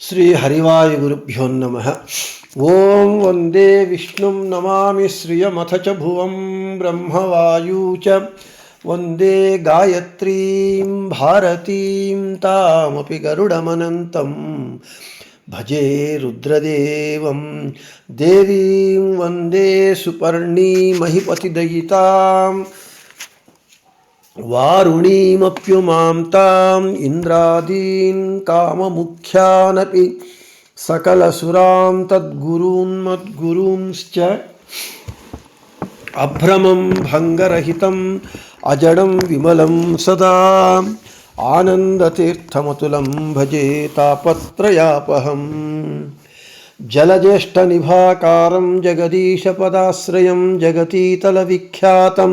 श्रीहरिवायुगुरुभ्यो नमः। ॐ वंदे विष्णुं नमामि श्रियमथ च भुवं ब्रह्मवायू च। वंदे गायत्रीं, भारतीं, तामपि गरुडमनन्तं। भजे रुद्रदेवं, देवीं वंदे सुपर्णीमहिपतिदयिताम्। వారుణీమప్యుమాం తాం ఇంద్రాదీన్ కామముఖ్యానపి సకలసురాం తద్గురూన్మద్గురూంశ్చ అభ్రమం భంగరహితం అజడం విమలం సదా ఆనందతీర్థమతులం భజే తాపత్రయాపహం జలజ్యేష్ఠనిభాకారం జగదీశపదాశ్రయం జగతీతలవిఖ్యాతం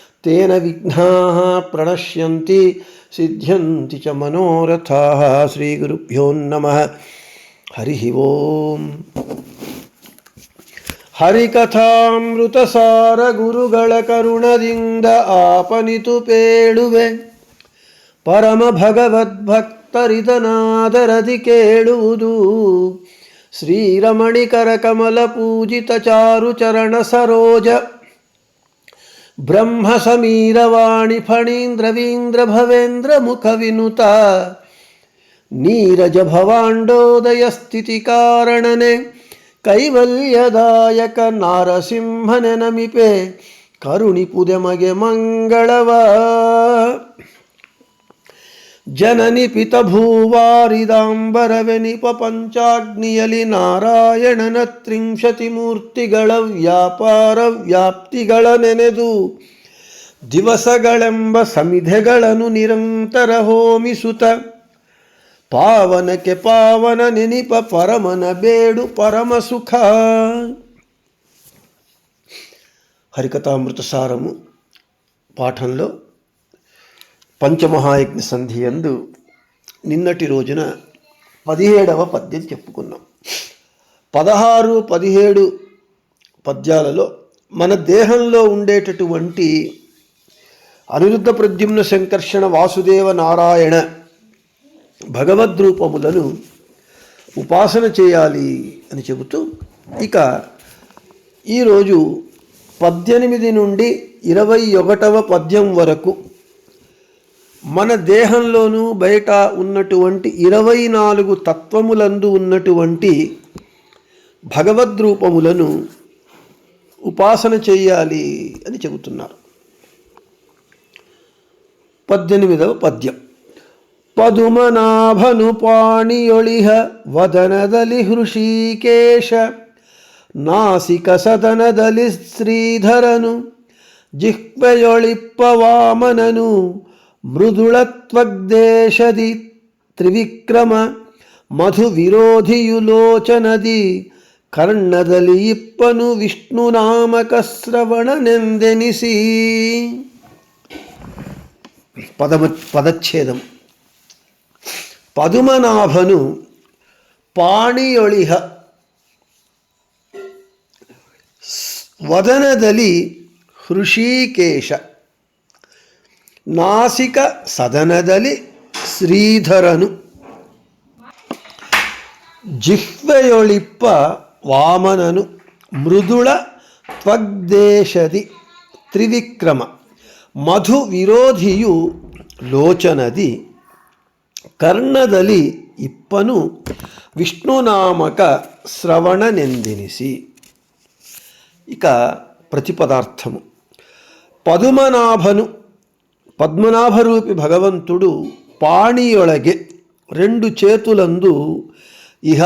ತೇನ ವಿಘ್ನಾ ಪ್ರಣಶ್ಯಂತಿ ಸಿದ್ಧ್ಯಂತಿ ಚ ಮನೋರಥಾ ಶ್ರೀ ಗುರುಭ್ಯೋ ನಮಃ ಹರಿ ಓಂ ಹರಿಕಥಾಮೃತಸಾರ ಗುರುಗಳ ಕರುಣದಿಂದ ಆಪನಿತು ಪೇಳುವೆ ಪರಮ ಭಗವದ್ಭಕ್ತರಿದನಾದರದಿ ಕೇಳುವುದು ಶ್ರೀರಮಣಿಕರ ಕಮಲ ಪೂಜಿತ ಚಾರು ಚರಣ ಸರೋಜ ಬ್ರಹ್ಮ ಸಮೀರವಾಣಿ ಫಣೀಂದ್ರವೀಂದ್ರ ಭವೇಂದ್ರ ಮುಖ ವಿನುತ. ನೀರಜ ಭವಾಂಡೋದಯ ಸ್ಥಿತಿ ಕಾರಣನೆ. ಕೈವಲ್ಯದಾಯಕ ನಾರಸಿಂಹನೆ ನಮಿಪೆ. ಕರುಣಿಪುದೆ ಮಗೆ ಮಂಗಳವ. ಜನನಿ ಪಿತ ಭೂವಾರಿದಾಂಬರವೆನಿಪ ಪಂಚಾಗ್ನಿಯಲಿ ನಾರಾಯಣನ ತ್ರಿಂಶತಿ ಮೂರ್ತಿಗಳ ವ್ಯಾಪಾರ ವ್ಯಾಪ್ತಿಗಳ ನೆನೆದು ದಿವಸಗಳೆಂಬ ಸಮಿಧೆಗಳನ್ನು ನಿರಂತರ ಹೋಮಿಸುತ್ತ పావనకే పావన నినిప పరమన బేడు పరమ సుఖ హరికథామృత సారము పాఠంలో పంచమహాయజ్ఞ సంధి యందు నిన్నటి రోజున పదిహేడవ పద్యం చెప్పుకున్నాం. పదహారు పదిహేడు పద్యాలలో మన దేహంలో ఉండేటటువంటి అనిరుద్ధ ప్రద్యుమ్న సంకర్షణ వాసుదేవ నారాయణ భగవద్రూపములను ఉపాసన చేయాలి అని చెబుతూ ఇక ఈరోజు పద్దెనిమిది నుండి ఇరవై ఒకటవ పద్యం వరకు మన దేహంలోనూ బయట ఉన్నటువంటి ఇరవై నాలుగు తత్వములందు ఉన్నటువంటి భగవద్రూపములను ఉపాసన చేయాలి అని చెబుతున్నారు. పద్దెనిమిదవ పద్యం. పదుమనాభను పాణియొళిహ వదనదలి హృషీకేశ నాసిక సదనదలి శ్రీధరను జిహ్వయొళిప్పవామనను ಮೃದುಳತ್ವಗ್ದೇಶದಿ ತ್ರಿವಿಕ್ರಮ ಮಧು ವಿರೋಧಿಯು ಲೋಚನದಿ ಕರ್ಣದಲ್ಲಿ ಇಪ್ಪನು ವಿಷ್ಣು ನಾಮಕ ಶ್ರವಣನೆಂದೆನಿಸಿ పదమ పదచ్ఛేదం పదుమనాభను ಪಾಣಿಯೊಳಿಹ ವದನದಲ್ಲಿ ಹೃಷಿಕೇಶ ನಾಸಿಕ ಸದನದಲ್ಲಿ ಶ್ರೀಧರನು ಜಿಹ್ವೆಯೊಳಿಪ್ಪ ವಾಮನನು ಮೃದುಳ ತ್ವಗ್ದೇಶದಿ ತ್ರಿವಿಕ್ರಮ ಮಧು ವಿರೋಧಿಯು ಲೋಚನದಿ ಕರ್ಣದಲ್ಲಿ ಇಪ್ಪನು ವಿಷ್ಣುನಾಮಕ శ్రవణనెందినిసి ఇక ప్రతిపదార్థము పదుమనాభను పద్మనాభరూపి భగవంతుడు పాణియొಳಗೆ రెండు చేతులందు ఇహ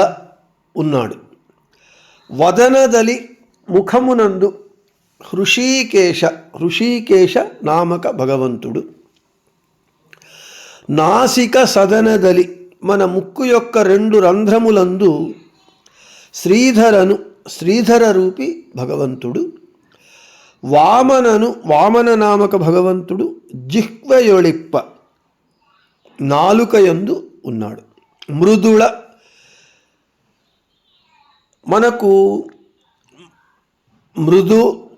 ఉన్నాడు. వదనదలి ముఖమునందు హృషీకేశ హృషీకేశ నామక భగవంతుడు. నాసిక సదనదలి మన ముక్కు యొక్క రెండు రంధ్రములందు శ్రీధరను శ్రీధర రూపి భగవంతుడు. వామనను వామన నామక భగవంతుడు జిహ్వయొళిప్ప నాలుకయందు ఉన్నాడు. మృదుళ మనకు మృదు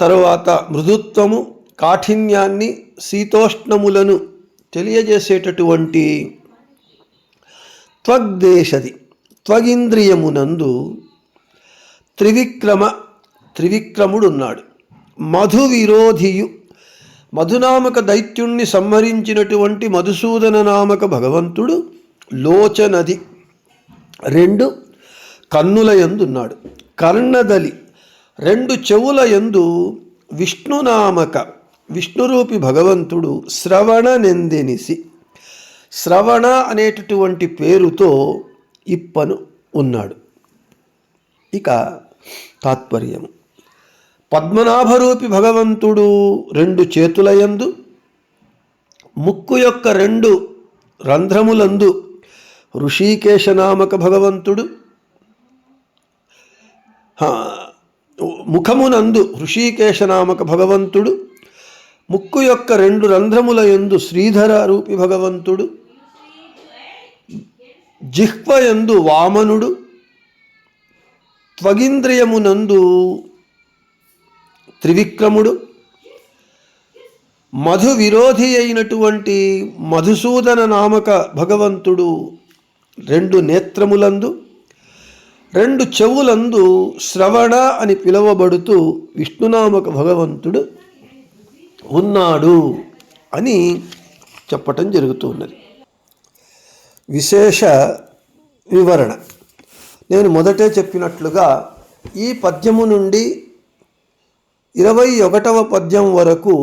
తరువాత మృదుత్వము కాఠిన్యాన్ని శీతోష్ణములను తెలియజేసేటటువంటి త్వగ్దేశది. త్వగింద్రియమునందు త్రివిక్రమ త్రివిక్రముడు ఉన్నాడు మధు విరోధియు మధునామక దైత్యుణ్ణి సంహరించినటువంటి మధుసూదన నామక భగవంతుడు లోచనది. రెండు కన్నుల ఎందున్నాడు కర్ణదలి. రెండు చెవుల ఎందు విష్ణునామక విష్ణురూపి భగవంతుడు శ్రవణ నెందెనిసి. శ్రవణ అనేటటువంటి పేరుతో ఇప్పను ఉన్నాడు. ఇక తాత్పర్యము. పద్మనాభరూపి భగవంతుడు రెండు చేతులయందు ముక్కు యొక్క రెండు రంధ్రములందు ఋషికేశ నామక భగవంతుడు ముఖమునందు ఋషికేశ నామక భగవంతుడు ముక్కు యొక్క రెండు రంధ్రముల యందు శ్రీధర రూపి భగవంతుడు జిహ్వయందు వామనుడు త్వగింద్రియమునందు త్రివిక్రముడు మధు విరోధి అయినటువంటి మధుసూదన నామక భగవంతుడు రెండు నేత్రములందు రెండు చెవులందు శ్రవణ అని పిలువబడుతూ విష్ణునామక భగవంతుడు ఉన్నాడు అని చెప్పటం జరుగుతున్నది. విశేష వివరణ. నేను మొదటే చెప్పినట్లుగా ఈ పద్యము నుండి ఇరవై ఒకటవ పద్యం వరకు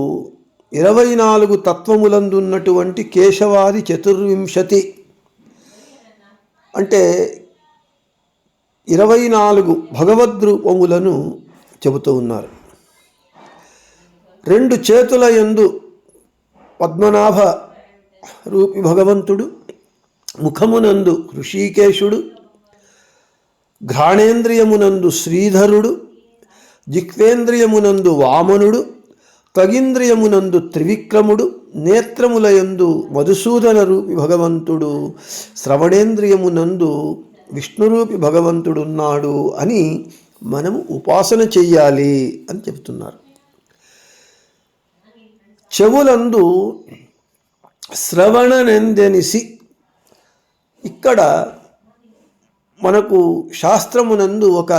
ఇరవై నాలుగు తత్వములందున్నటువంటి కేశవాది చతుర్వింశతి. అంటే ఇరవై నాలుగు భగవద్రూపములను చెబుతూ ఉన్నారు. రెండు చేతుల యందు పద్మనాభ రూపి భగవంతుడు ముఖమునందు ఋషికేశుడు ఘ్రాణేంద్రియమునందు శ్రీధరుడు జిక్వేంద్రియమునందు వామనుడు తగింద్రియమునందు త్రివిక్రముడు నేత్రములయందు మధుసూదన రూపి భగవంతుడు శ్రవణేంద్రియమునందు విష్ణురూపి భగవంతుడున్నాడు అని మనము ఉపాసన చెయ్యాలి అని చెబుతున్నారు. చెవులందు శ్రవణనందెనిసి ఇక్కడ మనకు శాస్త్రమునందు ఒక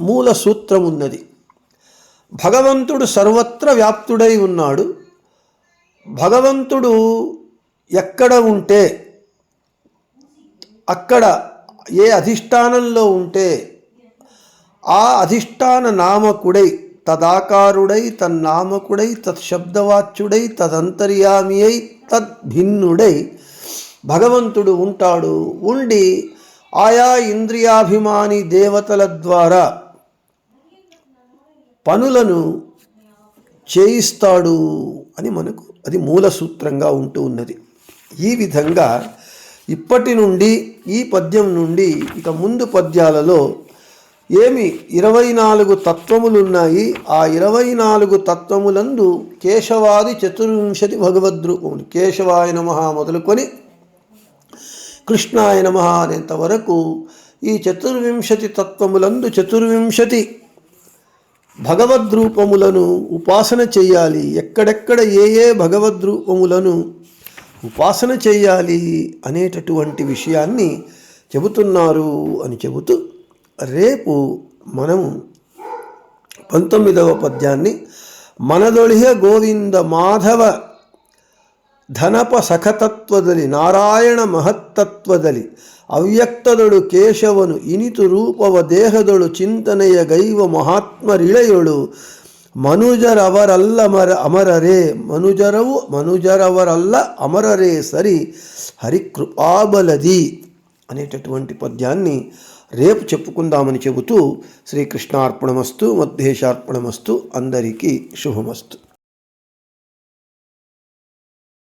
మూల సూత్రం ఉన్నది భగవంతుడు సర్వత్ర వ్యాప్తుడై ఉన్నాడు. భగవంతుడు ఎక్కడ ఉంటే అక్కడ ఏ అధిష్టానంలో ఉంటే ఆ అధిష్టాన నామకుడై తదాకారుడై తన్నామకుడై తత్శబ్దవాచ్యుడై తదంతర్యామి అయి తద్భిన్నుడై భగవంతుడు ఉంటాడు. ఉండి ఆయా ఇంద్రియాభిమాని దేవతల ద్వారా పనులను చేయిస్తాడు అని మనకు అది మూల సూత్రంగా ఉంటూ ఉన్నది. ఈ విధంగా ఇప్పటి నుండి ఈ పద్యం నుండి ఇక ముందు పద్యాలలో ఏమి ఇరవై నాలుగు తత్వములున్నాయి ఆ ఇరవై నాలుగు తత్వములందు కేశవాది చతుర్వింశతి భగవద్రూపములు కేశవాయ నమ మొదలుకొని కృష్ణాయ నమ అనేంత వరకు ఈ చతుర్వింశతి తత్వములందు చతుర్వింశతి భగవద్రూపములను ఉపాసన చేయాలి. ఎక్కడెక్కడ ఏ ఏ భగవద్రూపములను ఉపాసన చేయాలి అనేటటువంటి విషయాన్ని చెబుతున్నారు అని చెబుతూ రేపు మనము పంతొమ్మిదవ పద్యాన్ని మనదొళిహ గోవింద మాధవ ಧನಪ ಸಖತತ್ವದಲ್ಲಿ ನಾರಾಯಣ ಮಹತ್ತತ್ವದಲ್ಲಿ ಅವ್ಯಕ್ತದೊಳು ಕೇಶವನು ಇನಿತು ರೂಪವ ದೇಹದೊಳು ಚಿಂತನೆಯ ಗೈವ ಮಹಾತ್ಮರಿಳೆಯೊಳು ಮನುಜರವರಲ್ಲ ಮರ ಅಮರರೇ ಮನುಜರವು ಮನುಜರವರಲ್ಲ అమరరే సరి హరికృపాబలది అనేటటువంటి పద్యాన్ని రేపు చెప్పుకుందామని చెబుతూ శ్రీకృష్ణార్పణమస్తు మధ్యేశార్పణమస్తు అందరికీ శుభమస్తు